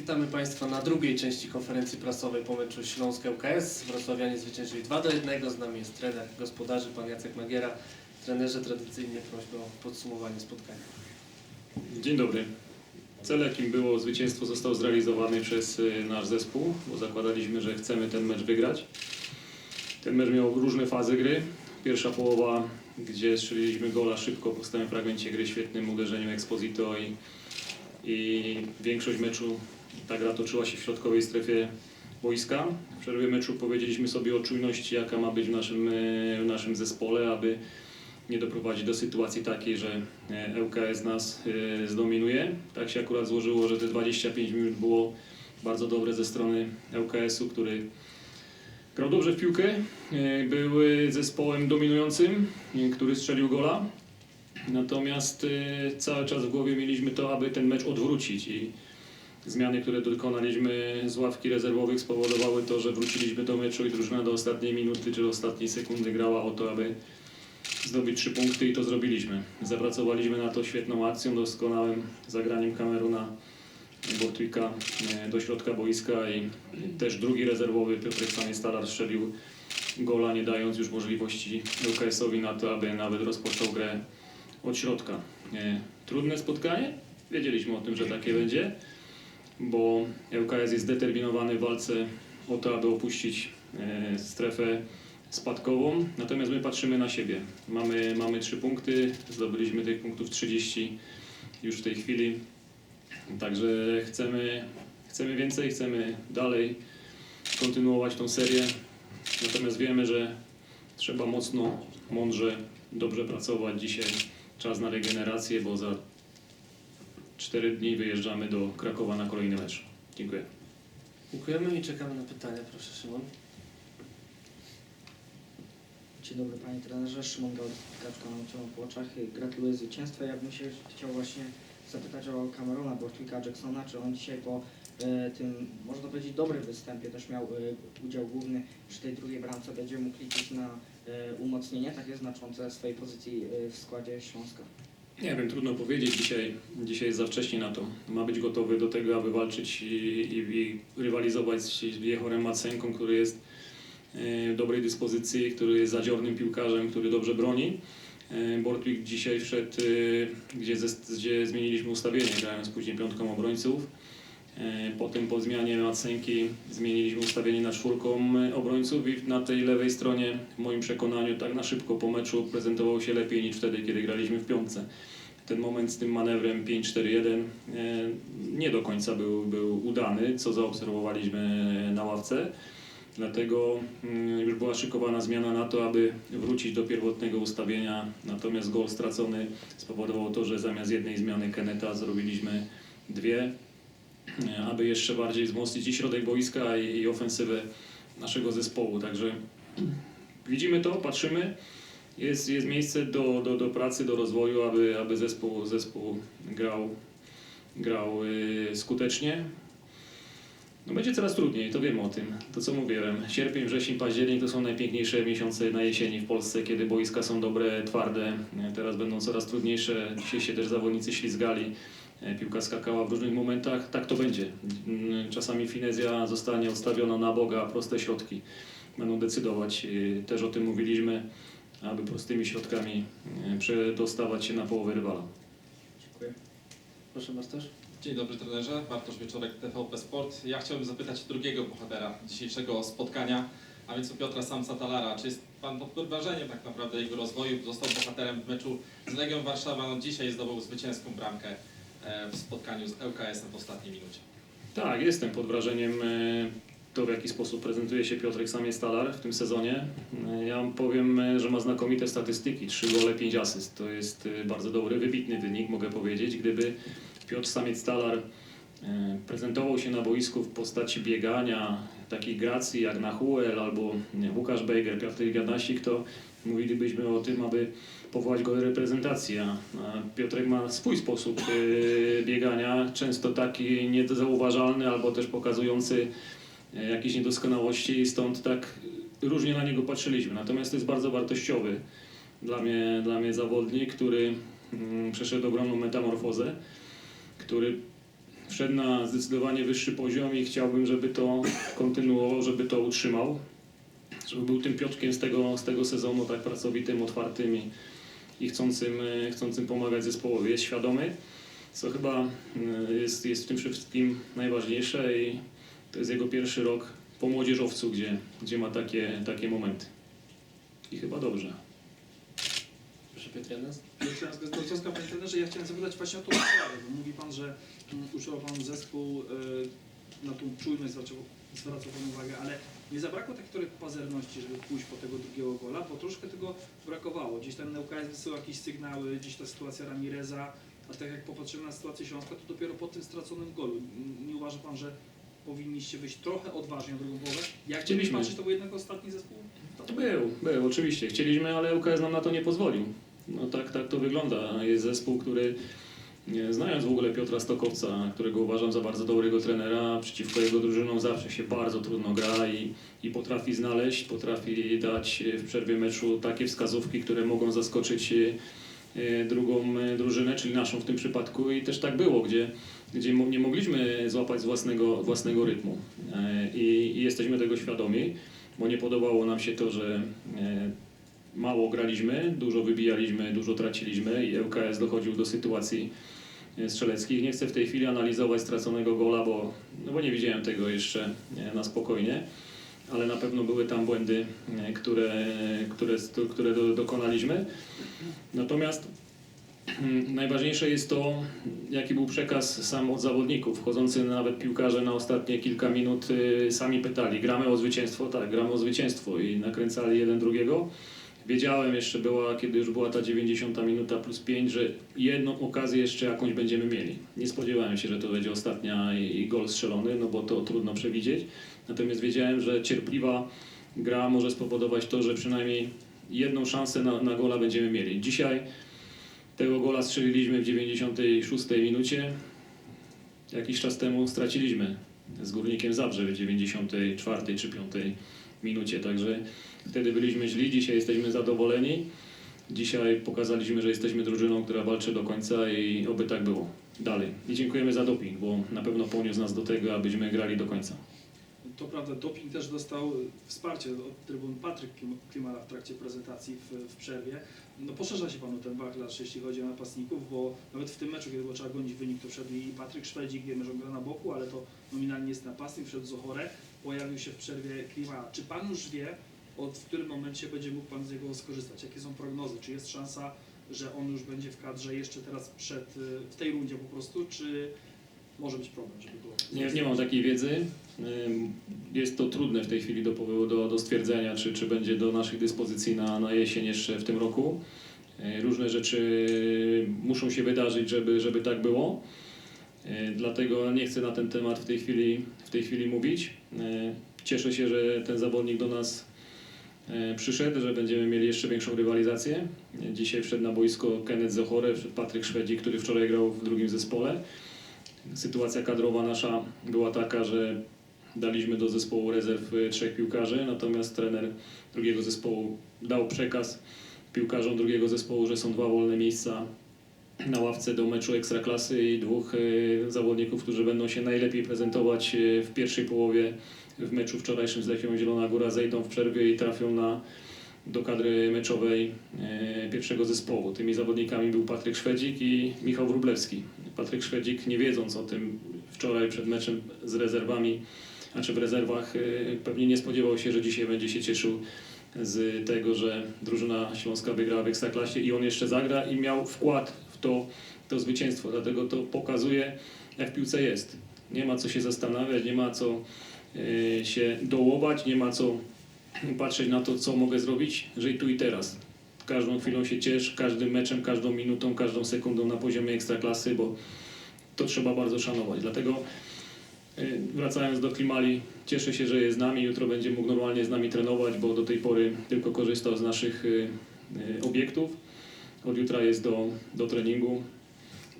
Witamy Państwa na drugiej części konferencji prasowej po meczu Śląsk ŁKS. Wrocławianie zwyciężyli 2 do 1. Z nami jest trener gospodarzy, pan Jacek Magiera. Trenerze, tradycyjnie prośba o podsumowanie spotkania. Dzień dobry. Cel, jakim było zwycięstwo, został zrealizowany przez y, nasz zespół, bo zakładaliśmy, że chcemy ten mecz wygrać. Ten mecz miał różne fazy gry. Pierwsza połowa, gdzie strzeliliśmy gola szybko po stałym fragmencie gry, świetnym uderzeniem Exposito i, i większość meczu ta gra toczyła się w środkowej strefie boiska. W przerwie meczu powiedzieliśmy sobie o czujności, jaka ma być w naszym, y, w naszym zespole, aby nie doprowadzić do sytuacji takiej, że e, ŁKS nas e, zdominuje. Tak się akurat złożyło, że te 25 minut było bardzo dobre ze strony ŁKS-u, który grał dobrze w piłkę, e, był e, zespołem dominującym, e, który strzelił gola. Natomiast e, cały czas w głowie mieliśmy to, aby ten mecz odwrócić i zmiany, które dokonaliśmy z ławki rezerwowych spowodowały to, że wróciliśmy do meczu i drużyna do ostatniej minuty czy do ostatniej sekundy grała o to, aby zdobyć trzy punkty i to zrobiliśmy. Zapracowaliśmy na to świetną akcją, doskonałym zagraniem Kameruna Bortwika e, do środka boiska i też drugi rezerwowy Piotrek Stalar strzelił gola, nie dając już możliwości ŁKS-owi na to, aby nawet rozpoczął grę od środka. E, Trudne spotkanie, wiedzieliśmy o tym, że takie będzie, bo ŁKS jest zdeterminowany w walce o to, aby opuścić e, strefę spadkową, natomiast my patrzymy na siebie. Mamy, mamy trzy punkty, zdobyliśmy tych punktów 30 już w tej chwili, także chcemy, chcemy więcej, chcemy dalej kontynuować tą serię, natomiast wiemy, że trzeba mocno, mądrze, dobrze pracować. Dzisiaj czas na regenerację, bo za 4 dni wyjeżdżamy do Krakowa na kolejny mecz. Dziękuję. Dziękujemy i czekamy na pytania. Proszę Szymon. Dzień dobry panie trenerze, Szymon Gaczka na Ciało po oczach. Gratuluję zwycięstwa. Ja bym się chciał właśnie zapytać o Camerona Bortwicka Jacksona, czy on dzisiaj po e, tym, można powiedzieć, dobrym występie też miał e, udział główny przy tej drugiej bramce. Będzie mógł liczyć na e, umocnienie takie znaczące swojej pozycji e, w składzie Śląska. Nie wiem, trudno powiedzieć. Dzisiaj, dzisiaj jest za wcześnie na to. Ma być gotowy do tego, aby walczyć i, i, i rywalizować z Jehorem Macenką, który jest e, w dobrej dyspozycji, który jest zadziornym piłkarzem, który dobrze broni. E, Bortwik dzisiaj wszedł, e, gdzie, gdzie zmieniliśmy ustawienie, grając później piątką obrońców. E, Potem po zmianie Macenki zmieniliśmy ustawienie na czwórką e, obrońców i na tej lewej stronie w moim przekonaniu tak na szybko po meczu prezentował się lepiej niż wtedy, kiedy graliśmy w piątce. Ten moment z tym manewrem 5-4-1 e, nie do końca był, był udany, co zaobserwowaliśmy na ławce. Dlatego mm, już była szykowana zmiana na to, aby wrócić do pierwotnego ustawienia. Natomiast gol stracony spowodował to, że zamiast jednej zmiany Keneta zrobiliśmy dwie aby jeszcze bardziej wzmocnić i środek boiska i, i ofensywę naszego zespołu. Także widzimy to, patrzymy. Jest, jest miejsce do, do, do pracy, do rozwoju, aby, aby zespół, zespół grał, grał y, skutecznie. No będzie coraz trudniej, to wiemy o tym. To co mówiłem, sierpień, wrzesień, październik to są najpiękniejsze miesiące na jesieni w Polsce, kiedy boiska są dobre, twarde. Teraz będą coraz trudniejsze. Dzisiaj się też zawodnicy ślizgali. E, Piłka skakała w różnych momentach. Tak to będzie. Mm, Czasami finezja zostanie odstawiona na Boga, a proste środki będą decydować. Y, Też o tym mówiliśmy, aby prostymi środkami e, przedostawać się na połowę rywala. Dziękuję. Proszę Bartosz. Dzień dobry trenerze, Bartosz Wieczorek, TVP Sport. Ja chciałbym zapytać drugiego bohatera dzisiejszego spotkania, a więc o Piotra Samsa Talara. Czy jest Pan pod wrażeniem tak naprawdę jego rozwoju? Został bohaterem w meczu z Legią Warszawa, no dzisiaj zdobył zwycięską bramkę e, w spotkaniu z ŁKS-em w ostatniej minucie. Tak, jestem pod wrażeniem e, to, w jaki sposób prezentuje się Piotrek Samie-Stalar w tym sezonie. E, Ja powiem, e, że ma znakomite statystyki. 3 gole, 5 asyst. To jest e, bardzo dobry, wybitny wynik, mogę powiedzieć. Gdyby Piotr Samiec-Stalar e, prezentował się na boisku w postaci biegania, takiej gracji jak Nahuel albo Łukasz Bejger, Piotr Ganasik, to mówilibyśmy o tym, aby powołać go do reprezentacji. A Piotrek ma swój sposób e, biegania, często taki niezauważalny albo też pokazujący e, jakieś niedoskonałości, stąd tak różnie na niego patrzyliśmy. Natomiast to jest bardzo wartościowy dla mnie, dla mnie zawodnik, który mm, przeszedł ogromną metamorfozę, który wszedł na zdecydowanie wyższy poziom i chciałbym, żeby to kontynuował, żeby to utrzymał. Żeby był tym Piotrkiem z tego, z tego sezonu tak pracowitym, otwartym i, i chcącym, e, chcącym pomagać zespołowi. Jest świadomy, co chyba e, jest, jest w tym wszystkim najważniejsze i to jest jego pierwszy rok po młodzieżowcu, gdzie, gdzie ma takie, takie momenty. I chyba dobrze. Proszę Piotr Gazdołczowska, panie trenerze, ja chciałem zapytać właśnie o tą sprawę, bo mówi pan, że uczył pan zespół y, na tą czujność, zwracał pan uwagę, ale nie zabrakło takiej trochę pazerności, żeby pójść po tego drugiego gola, bo troszkę tego brakowało. Gdzieś ten ŁKS wysyłał jakieś sygnały, gdzieś ta sytuacja Ramireza, a tak jak popatrzymy na sytuację Śląska, to dopiero po tym straconym golu. Nie uważa pan, że powinniście być trochę odważni na drugą połowę? Jak Chcieliśmy. Patrzeć, to był jednak ostatni zespół? To był, był, oczywiście. Chcieliśmy, ale UKS nam na to nie pozwolił. No tak, tak to wygląda. Jest zespół, który znając w ogóle Piotra Stokowca, którego uważam za bardzo dobrego trenera, przeciwko jego drużynom zawsze się bardzo trudno gra i, i potrafi znaleźć, potrafi dać w przerwie meczu takie wskazówki, które mogą zaskoczyć e, drugą e, drużynę, czyli naszą w tym przypadku. I też tak było, gdzie, gdzie nie mogliśmy złapać własnego, własnego rytmu E, i, i jesteśmy tego świadomi bo nie podobało nam się to, że mało graliśmy, dużo wybijaliśmy, dużo traciliśmy i ŁKS dochodził do sytuacji e, strzeleckich. Nie chcę w tej chwili analizować straconego gola, bo, no bo nie widziałem tego jeszcze na spokojnie, ale na pewno były tam błędy, które, które, które do, dokonaliśmy. Natomiast mm, najważniejsze jest to, jaki był przekaz sam od zawodników. Wchodzący nawet piłkarze na ostatnie kilka minut y, sami pytali, gramy o zwycięstwo? Tak, gramy o zwycięstwo i nakręcali jeden drugiego. Wiedziałem jeszcze była, kiedy już była ta 90 minuta plus 5, że jedną okazję jeszcze jakąś będziemy mieli. Nie spodziewałem się, że to będzie ostatnia i, i gol strzelony, no bo to trudno przewidzieć. Natomiast wiedziałem, że cierpliwa gra może spowodować to, że przynajmniej jedną szansę na, na gola będziemy mieli. Dzisiaj tego gola strzeliliśmy w 96 minucie. Jakiś czas temu straciliśmy z Górnikiem Zabrze w 94 czy 5 minucie. Także wtedy byliśmy źli, dzisiaj jesteśmy zadowoleni. Dzisiaj pokazaliśmy, że jesteśmy drużyną, która walczy do końca i oby tak było. Dalej. I dziękujemy za doping, bo na pewno poniósł nas do tego, abyśmy grali do końca. To prawda, doping też dostał wsparcie od trybun Patryk Klim- Klimala w trakcie prezentacji w, w przerwie. No poszerza się panu ten wachlarz, jeśli chodzi o napastników, bo nawet w tym meczu, kiedy było trzeba gonić wynik, to wszedł i Patryk Szwedzik, wiemy, że on gra na boku, ale to nominalnie jest napastnik, wszedł Zochore, pojawił się w przerwie Klimala. Czy pan już wie, od w którym momencie będzie mógł pan z niego skorzystać? Jakie są prognozy? Czy jest szansa, że on już będzie w kadrze jeszcze teraz przed, y, w tej rundzie po prostu, czy może być problem, żeby go... Nie, nie mam takiej wiedzy. Jest to trudne w tej chwili do, do, do stwierdzenia, czy, czy będzie do naszych dyspozycji na, na jesień jeszcze w tym roku. Yy, Różne rzeczy muszą się wydarzyć, żeby, żeby tak było. Yy, Dlatego nie chcę na ten temat w tej chwili, w tej chwili mówić. Yy, Cieszę się, że ten zawodnik do nas yy, przyszedł, że będziemy mieli jeszcze większą rywalizację. Dzisiaj wszedł na boisko Kenneth Zochore, Patryk Szwedzik, który wczoraj grał w drugim zespole. Sytuacja kadrowa nasza była taka, że daliśmy do zespołu rezerw trzech piłkarzy, natomiast trener drugiego zespołu dał przekaz piłkarzom drugiego zespołu, że są dwa wolne miejsca na ławce do meczu Ekstraklasy i dwóch y, zawodników, którzy będą się najlepiej prezentować y, w pierwszej połowie w meczu wczorajszym z Lechią Zielona Góra, zejdą w przerwie i trafią na, do kadry meczowej y, pierwszego zespołu. Tymi zawodnikami był Patryk Szwedzik i Michał Wróblewski. Patryk Szwedzik, nie wiedząc o tym wczoraj przed meczem z rezerwami, a czy w rezerwach, pewnie nie spodziewał się, że dzisiaj będzie się cieszył z tego, że drużyna Śląska wygrała w Ekstraklasie i on jeszcze zagra i miał wkład to, to zwycięstwo. Dlatego to pokazuje, jak w piłce jest. Nie ma co się zastanawiać, nie ma co y, się dołować, nie ma co patrzeć na to, co mogę zrobić, i tu i teraz. Każdą chwilą się ciesz, każdym meczem, każdą minutą, każdą sekundą na poziomie ekstraklasy, bo to trzeba bardzo szanować. Dlatego y, wracając do Klimali, cieszę się, że jest z nami. Jutro będzie mógł normalnie z nami trenować, bo do tej pory tylko korzystał z naszych y, obiektów. Od jutra jest do, do treningu.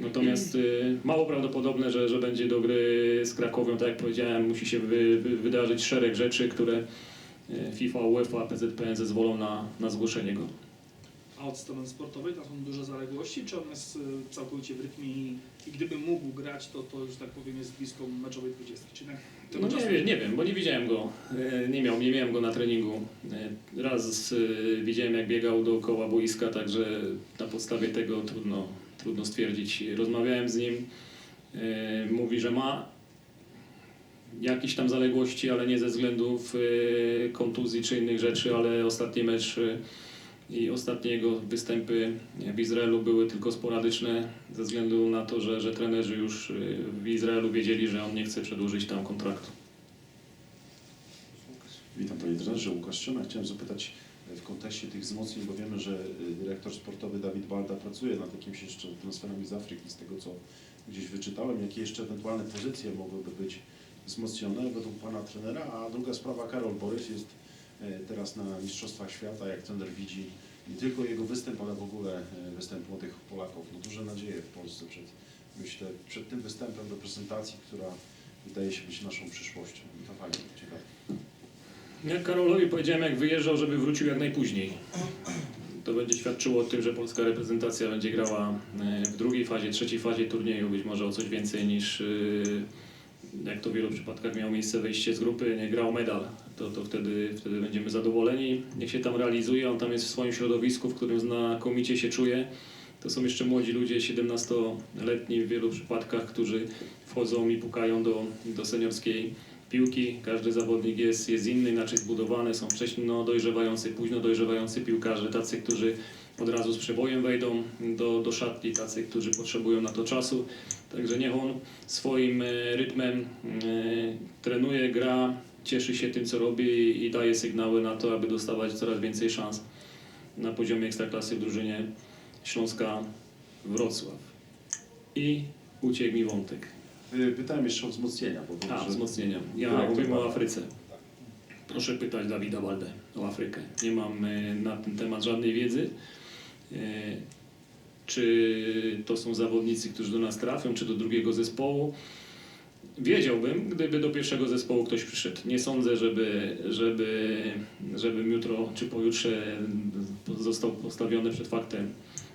Natomiast y, mało prawdopodobne, że, że będzie do gry z Krakowią. Tak jak powiedziałem, musi się wy, wy, wydarzyć szereg rzeczy, które y, FIFA, UEFA, PZPN zezwolą na, na zgłoszenie go. A od strony sportowej tam są duże zaległości, czy on jest e, całkowicie w rytmie i, i gdyby mógł grać, to, to już tak powiem jest blisko meczowej 20. Czy tego No nie, wiem, nie wiem, bo nie widziałem go. E, Nie miał, nie miałem go na treningu. E, Raz e, widziałem jak biegał dookoła boiska, także na podstawie tego trudno, trudno stwierdzić. Rozmawiałem z nim. Mówi, że ma jakieś tam zaległości, ale nie ze względów kontuzji czy innych rzeczy, ale ostatni mecz i ostatnie jego występy w Izraelu były tylko sporadyczne ze względu na to, że, że trenerzy już e, w Izraelu wiedzieli, że on nie chce przedłużyć tam kontraktu. Witam Panie Trenerze, Łukasz Ciona. Chciałem zapytać e, w kontekście tych wzmocnień, bo wiemy, że e, dyrektor sportowy Dawid Balda pracuje nad jakimiś jeszcze transferami z Afryki, z tego co gdzieś wyczytałem, jakie jeszcze ewentualne pozycje mogłyby być wzmocnione według Pana trenera, a druga sprawa, Karol Borys jest teraz na Mistrzostwach Świata, jak trener widzi nie tylko jego występ, ale w ogóle e, występ młodych Polaków. No duże nadzieje w Polsce przed, myślę, przed tym występem reprezentacji, która wydaje się być naszą przyszłością. I to fajnie, ciekawe. Jak Karolowi powiedziałem, jak wyjeżdżał, żeby wrócił jak najpóźniej. To będzie świadczyło o tym, że polska reprezentacja będzie grała e, w drugiej fazie, trzeciej fazie turnieju, być może o coś więcej niż, e, jak to w wielu przypadkach miało miejsce, wejście z grupy, nie grał medal. To, to wtedy, wtedy będziemy zadowoleni. Niech się tam realizuje, on tam jest w swoim środowisku, w którym znakomicie się czuje. To są jeszcze młodzi ludzie, 17-letni w wielu przypadkach, którzy wchodzą i pukają do, do seniorskiej piłki. Każdy zawodnik jest, jest inny, inaczej zbudowany. Są wcześno dojrzewający, późno dojrzewający piłkarze, tacy, którzy od razu z przebojem wejdą do, do szatni, tacy, którzy potrzebują na to czasu. Także niech on swoim e, rytmem e, trenuje, gra, cieszy się tym, co robi i, daje sygnały na to, aby dostawać coraz więcej szans na poziomie ekstraklasy w drużynie Śląska Wrocław. I uciekł mi wątek. Y, Pytałem jeszcze o wzmocnienia, bo A, wzmocnienia. Ja mówimy o Afryce. Proszę pytać Dawida Baldę o Afrykę. Nie mam e, na ten temat żadnej wiedzy. E, Czy to są zawodnicy, którzy do nas trafią, czy do drugiego zespołu? Wiedziałbym, gdyby do pierwszego zespołu ktoś przyszedł. Nie sądzę, żeby, żeby, żebym jutro czy pojutrze został postawiony przed faktem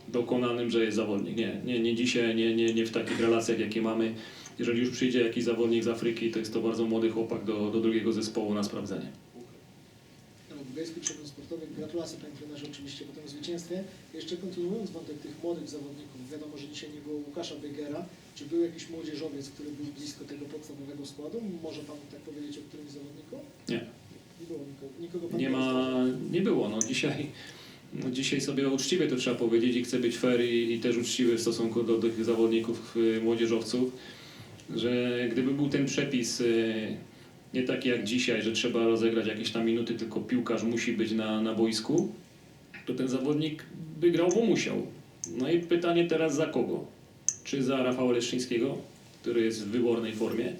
dokonanym, że jest zawodnik. Nie, nie, nie dzisiaj, nie, nie, nie w takich relacjach, jakie mamy. Jeżeli już przyjdzie jakiś zawodnik z Afryki, to jest to bardzo młody chłopak do, do drugiego zespołu na sprawdzenie. Bugajski Przegląd Sportowy. Gratulacje Panie Trenerze oczywiście po tym zwycięstwie. Jeszcze kontynuując wątek tych młodych zawodników, wiadomo, że dzisiaj nie było Łukasza Biegera. Czy był jakiś młodzieżowiec, który był blisko tego podstawowego składu? Może Pan tak powiedzieć o którymś zawodniku? Nie. Nie było nikogo. nikogo pan Nie ma, nie było. No dzisiaj, no dzisiaj sobie uczciwie to trzeba powiedzieć i chcę być fair i, i też uczciwy w stosunku do tych zawodników y, młodzieżowców, że gdyby był ten przepis y, nie taki jak dzisiaj, że trzeba rozegrać jakieś tam minuty, tylko piłkarz musi być na, na boisku, to ten zawodnik by grał, bo musiał. No i pytanie teraz za kogo? Czy za Rafała Leszczyńskiego, który jest w wybornej formie,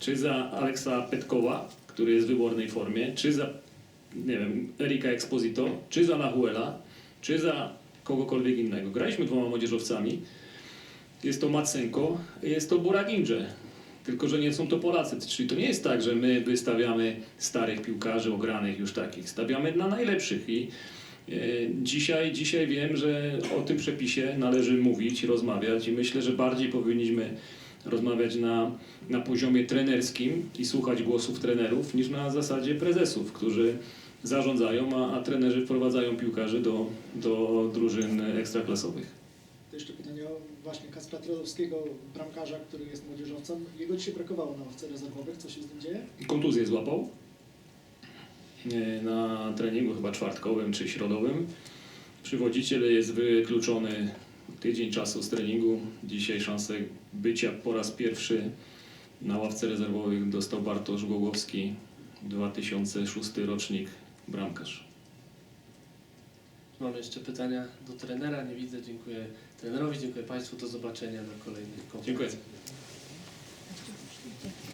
czy za Aleksa Petkowa, który jest w wybornej formie, czy za nie wiem, Erika Exposito, czy za Nahuela, czy za kogokolwiek innego. Graliśmy dwoma młodzieżowcami. Jest to Macenko, jest to Buraginże. Tylko, że nie są to Polacy. Czyli to nie jest tak, że my wystawiamy starych piłkarzy, ogranych już takich. Stawiamy dla najlepszych i Dzisiaj, dzisiaj wiem, że o tym przepisie należy mówić, rozmawiać i myślę, że bardziej powinniśmy rozmawiać na, na poziomie trenerskim i słuchać głosów trenerów niż na zasadzie prezesów, którzy zarządzają, a, a trenerzy wprowadzają piłkarzy do, do drużyn ekstraklasowych. To jeszcze pytanie o właśnie Kaspra Trodowskiego, bramkarza, który jest młodzieżowcem. Jego dzisiaj brakowało na ławce rezerwowych. Co się z nim dzieje? Kontuzję złapał e, na treningu chyba czwartkowym czy środowym. Przywodziciel jest wykluczony tydzień czasu z treningu. Dzisiaj szansę bycia po raz pierwszy na ławce rezerwowych dostał Bartosz Głogowski, 2006 rocznik bramkarz. Mam jeszcze pytania do trenera. Nie widzę. Dziękuję trenerowi, dziękuję Państwu. Do zobaczenia na kolejnych konferencjach. Dziękuję.